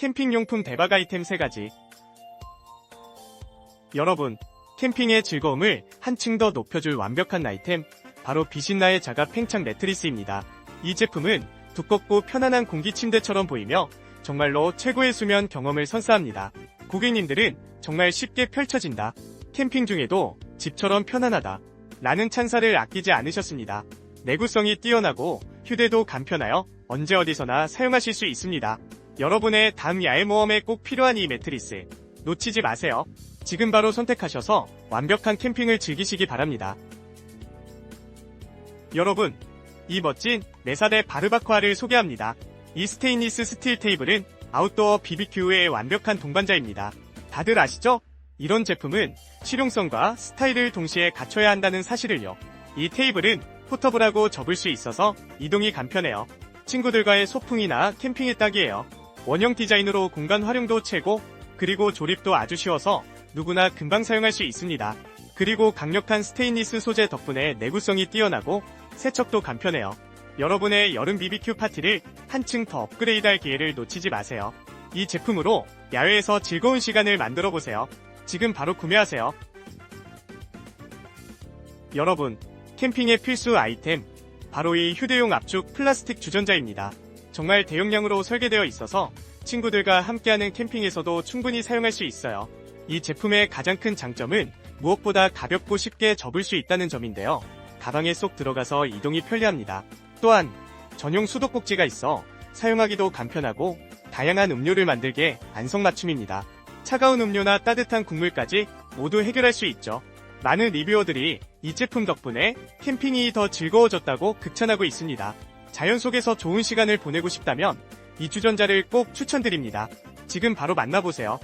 캠핑용품 대박 아이템 3가지. 여러분, 캠핑의 즐거움을 한층 더 높여줄 완벽한 아이템, 바로 비신나의 자가 팽창 매트리스입니다. 이 제품은 두껍고 편안한 공기 침대처럼 보이며 정말로 최고의 수면 경험을 선사합니다. 고객님들은 정말 쉽게 펼쳐진다. 캠핑 중에도 집처럼 편안하다. 라는 찬사를 아끼지 않으셨습니다. 내구성이 뛰어나고 휴대도 간편하여 언제 어디서나 사용하실 수 있습니다. 여러분의 다음 야외 모험에 꼭 필요한 이 매트리스 놓치지 마세요. 지금 바로 선택하셔서 완벽한 캠핑을 즐기시기 바랍니다. 여러분, 이 멋진 메사데 바르바코아를 소개합니다. 이 스테인리스 스틸 테이블은 아웃도어 BBQ의 완벽한 동반자입니다. 다들 아시죠? 이런 제품은 실용성과 스타일을 동시에 갖춰야 한다는 사실을요. 이 테이블은 포터블하고 접을 수 있어서 이동이 간편해요. 친구들과의 소풍이나 캠핑에 딱이에요. 원형 디자인으로 공간 활용도 최고, 그리고 조립도 아주 쉬워서 누구나 금방 사용할 수 있습니다. 그리고 강력한 스테인리스 소재 덕분에 내구성이 뛰어나고 세척도 간편해요. 여러분의 여름 BBQ 파티를 한층 더 업그레이드할 기회를 놓치지 마세요. 이 제품으로 야외에서 즐거운 시간을 만들어 보세요. 지금 바로 구매하세요. 여러분, 캠핑의 필수 아이템, 바로 이 휴대용 압축 플라스틱 주전자입니다. 정말 대용량으로 설계되어 있어서 친구들과 함께하는 캠핑에서도 충분히 사용할 수 있어요. 이 제품의 가장 큰 장점은 무엇보다 가볍고 쉽게 접을 수 있다는 점인데요. 가방에 쏙 들어가서 이동이 편리합니다. 또한 전용 수도꼭지가 있어 사용하기도 간편하고 다양한 음료를 만들기에 안성맞춤입니다. 차가운 음료나 따뜻한 국물까지 모두 해결할 수 있죠. 많은 리뷰어들이 이 제품 덕분에 캠핑이 더 즐거워졌다고 극찬하고 있습니다. 자연 속에서 좋은 시간을 보내고 싶다면 이 주전자를 꼭 추천드립니다. 지금 바로 만나보세요.